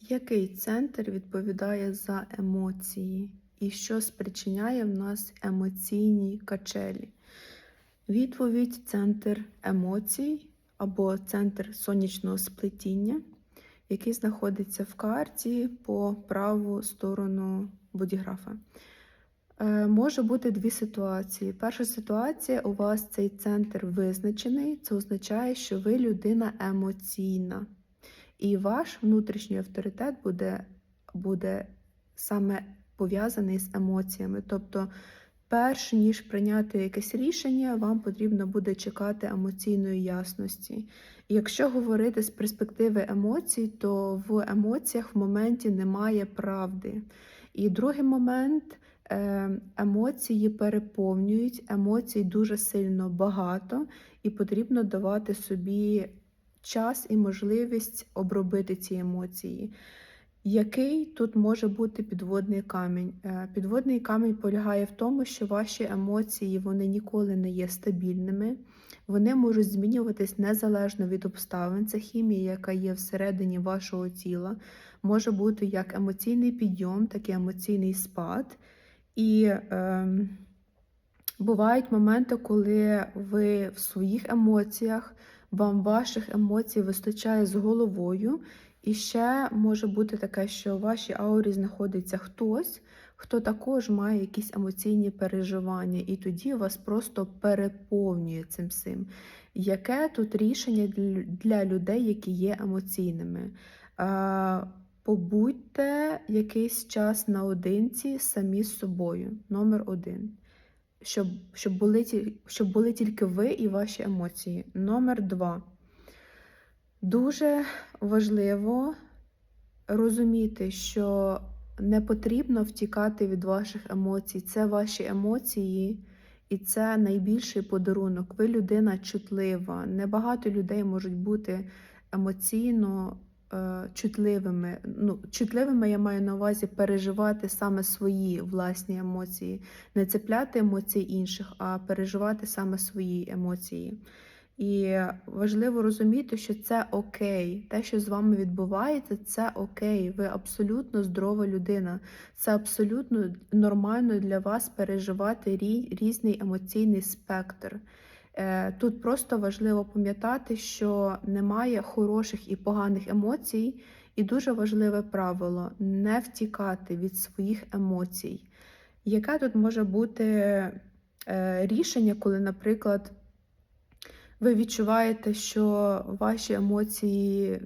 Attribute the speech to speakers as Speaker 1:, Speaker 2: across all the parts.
Speaker 1: Який центр відповідає за емоції і що спричиняє в нас емоційні качелі? Відповідь центр емоцій або центр сонячного сплетіння, який знаходиться в карті по праву сторону бодіграфа. Е, Може бути дві ситуації. Перша ситуація у вас цей центр визначений, це означає, що ви людина емоційна. І ваш внутрішній авторитет буде, буде саме пов'язаний з емоціями. Тобто, перш ніж прийняти якесь рішення, вам потрібно буде чекати емоційної ясності. І якщо говорити з перспективи емоцій, то в емоціях в моменті немає правди. І другий момент е, емоції переповнюють, емоцій дуже сильно багато, і потрібно давати собі час і можливість обробити ці емоції. Який тут може бути підводний камінь? Е, Підводний камінь полягає в тому, що ваші емоції вони ніколи не є стабільними, вони можуть змінюватись незалежно від обставин. Це хімія, яка є всередині вашого тіла. Може бути як емоційний підйом, так і емоційний спад. І е, бувають моменти, коли ви в своїх емоціях вам ваших емоцій вистачає з головою. І ще може бути таке, що у вашій аурі знаходиться хтось, хто також має якісь емоційні переживання, і тоді вас просто переповнює цим всім. Яке тут рішення для людей, які є емоційними? Побудьте якийсь час наодинці самі з собою, номер один. Щоб щоб, були, щоб були тільки ви і ваші емоції. Номер два. Дуже важливо розуміти, що не потрібно втікати від ваших емоцій. Це ваші емоції, і це найбільший подарунок. Ви людина чутлива. Небагато людей можуть бути емоційно чутливими. Ну, Чутливими я маю на увазі переживати саме свої власні емоції, не цепляти емоції інших, а переживати саме свої емоції. І важливо розуміти, що це окей. Те, що з вами відбувається, це окей. Ви абсолютно здорова людина. Це абсолютно нормально для вас переживати різний емоційний спектр. Е, тут просто важливо пам'ятати, що немає хороших і поганих емоцій, і дуже важливе правило не втікати від своїх емоцій. Яке тут може бути е, рішення, коли, наприклад, ви відчуваєте, що ваші емоції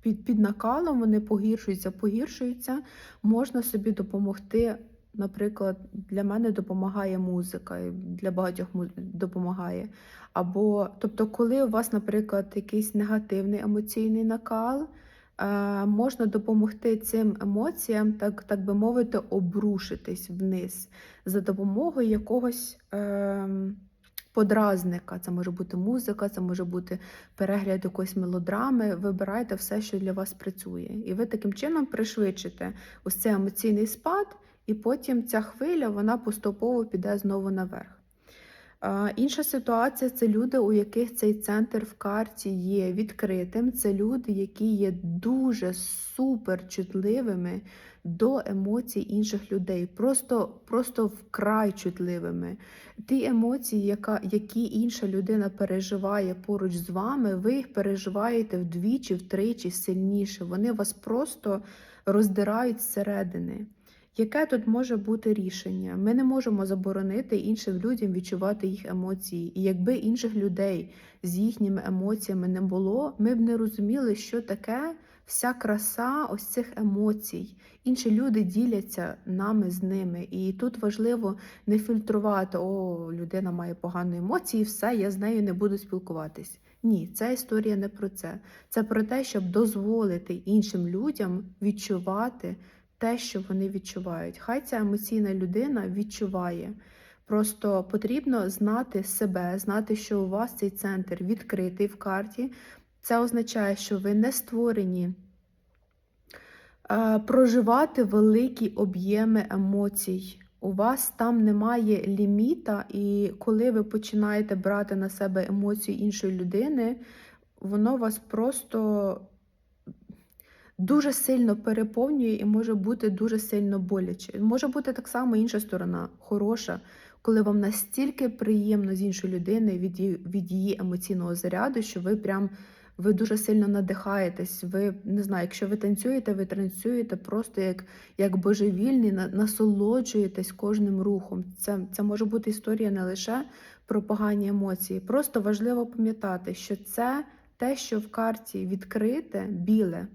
Speaker 1: під під накалом вони погіршуються, погіршуються, можна собі допомогти. Наприклад, для мене допомагає музика, для багатьох допомагає. Або, тобто, коли у вас, наприклад, якийсь негативний емоційний накал, е, можна допомогти цим емоціям, так так би мовити, обрушитись вниз за допомогою якогось. Е, подразника. Це може бути музика, це може бути перегляд якоїсь мелодрами. Вибирайте все, що для вас працює. І ви таким чином пришвидшите ось цей емоційний спад, і потім ця хвиля вона поступово піде знову наверх. Інша ситуація це люди, у яких цей центр в карті є відкритим. Це люди, які є дуже супер чутливими до емоцій інших людей, просто просто вкрай чутливими. Ті емоції, яка, які інша людина переживає поруч з вами, ви їх переживаєте вдвічі, втричі сильніше. Вони вас просто роздирають зсередини. Яке тут може бути рішення? Ми не можемо заборонити іншим людям відчувати їх емоції. І якби інших людей з їхніми емоціями не було, ми б не розуміли, що таке вся краса ось цих емоцій. Інші люди діляться нами з ними. І тут важливо не фільтрувати, о, людина має погані емоції, все, я з нею не буду спілкуватись. Ні, ця історія не про це. Це про те, щоб дозволити іншим людям відчувати те, що вони відчувають. Хай ця емоційна людина відчуває. Просто потрібно знати себе, знати, що у вас цей центр відкритий в карті. Це означає, що ви не створені проживати великі об'єми емоцій. У вас там немає ліміта, і коли ви починаєте брати на себе емоції іншої людини, воно вас просто дуже сильно переповнює і може бути дуже сильно боляче. Може бути так само інша сторона, хороша, коли вам настільки приємно з іншої людини від її, від її емоційного заряду, що ви прям ви дуже сильно надихаєтесь. Ви не знаю, якщо ви танцюєте, ви танцюєте просто як, як божевільні, насолоджуєтесь кожним рухом. Це, це може бути історія не лише про погані емоції. Просто важливо пам'ятати, що це те, що в карті відкрите, біле,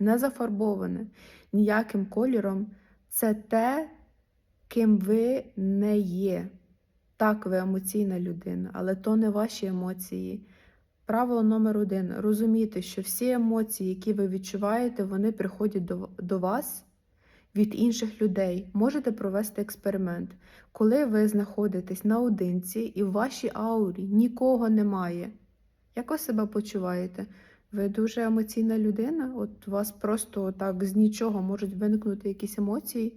Speaker 1: не зафарбоване ніяким кольором, це те, ким ви не є. Так, ви емоційна людина, але то не ваші емоції. Правило номер один: розумійте, що всі емоції, які ви відчуваєте, вони приходять до, до вас від інших людей. Можете провести експеримент. Коли ви знаходитесь наодинці і в вашій аурі нікого немає, як ви себе почуваєте? Ви дуже емоційна людина? От у вас просто так з нічого можуть виникнути якісь емоції?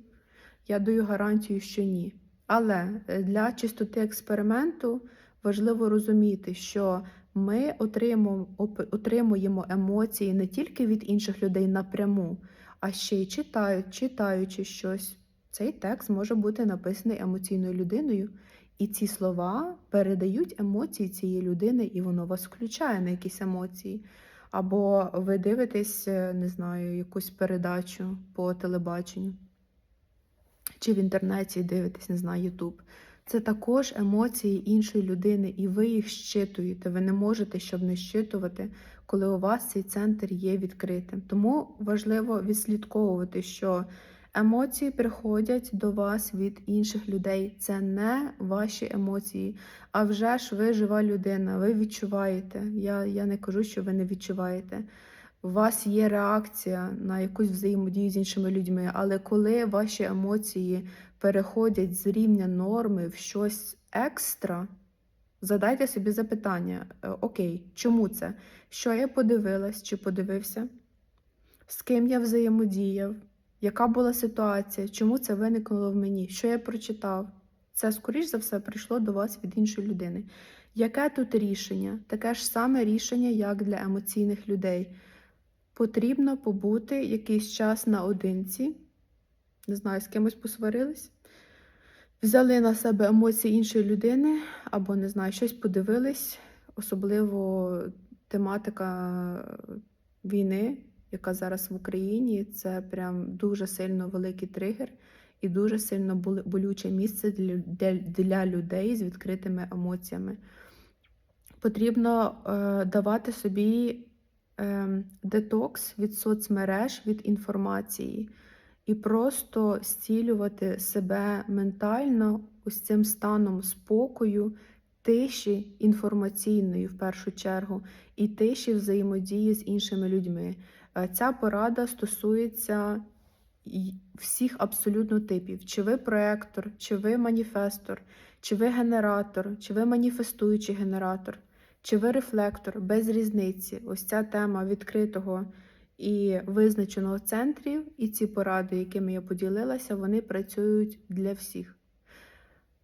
Speaker 1: Я даю гарантію, що ні. Але е, для чистоти експерименту важливо розуміти, що ми отримуємо, емоції не тільки від інших людей напряму, а ще й читають, читаючи щось. Цей текст може бути написаний емоційною людиною, і ці слова передають емоції цієї людини, і воно вас включає на якісь емоції. Або ви дивитесь, е, не знаю, якусь передачу по телебаченню чи в інтернеті дивитесь, не знаю, Ютуб. Це також емоції іншої людини, і ви їх щитуєте. Ви не можете, щоб не щитувати, коли у вас цей центр є відкритим. Тому важливо відслідковувати, що емоції приходять до вас від інших людей. Це не ваші емоції. А вже ж ви жива людина, ви відчуваєте. Я, я не кажу, що ви не відчуваєте. У вас є реакція на якусь взаємодію з іншими людьми, але коли ваші емоції переходять з рівня норми в щось екстра, задайте собі запитання: е, окей, чому це? Що я подивилась чи подивився? З ким я взаємодіяв? Яка була ситуація? Чому це виникнуло в мені? Що я прочитав? Це, скоріш за все, прийшло до вас від іншої людини. Яке тут рішення? Таке ж саме рішення, як для емоційних людей. Потрібно побути якийсь час наодинці, не знаю, з кимось посварились, взяли на себе емоції іншої людини, або не знаю, щось подивились, особливо тематика війни, яка зараз в Україні, це прям дуже сильно великий тригер і дуже сильно болюче місце для, людей з відкритими емоціями. Потрібно е, давати собі ем, детокс від соцмереж, від інформації, і просто зцілювати себе ментально ось цим станом спокою, тиші інформаційної в першу чергу, і тиші взаємодії з іншими людьми. Е, Ця порада стосується всіх абсолютно типів: чи ви проектор, чи ви маніфестор, чи ви генератор, чи ви маніфестуючий генератор. Чи ви рефлектор без різниці? Ось ця тема відкритого і визначеного центрів, і ці поради, якими я поділилася, вони працюють для всіх.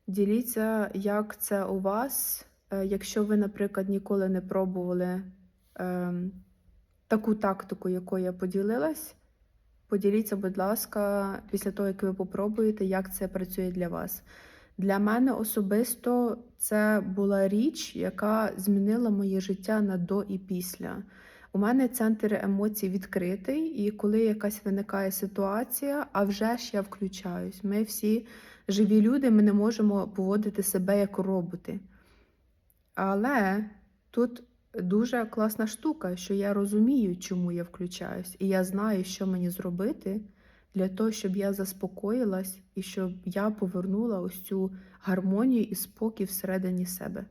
Speaker 1: Діліться, як це у вас, Е, якщо ви, наприклад, ніколи не пробували ем, таку тактику, якою я поділилась. Поділіться, будь ласка, після того, як ви попробуєте, як це працює для вас. Для мене особисто це була річ, яка змінила моє життя на до і після. У мене центр емоцій відкритий, і коли якась виникає ситуація, а вже ж я включаюсь. Ми всі живі люди, ми не можемо поводити себе як роботи. Але тут дуже класна штука, що я розумію, чому я включаюсь, і я знаю, що мені зробити для того, щоб я заспокоїлась і щоб я повернула ось цю гармонію і спокій всередині себе.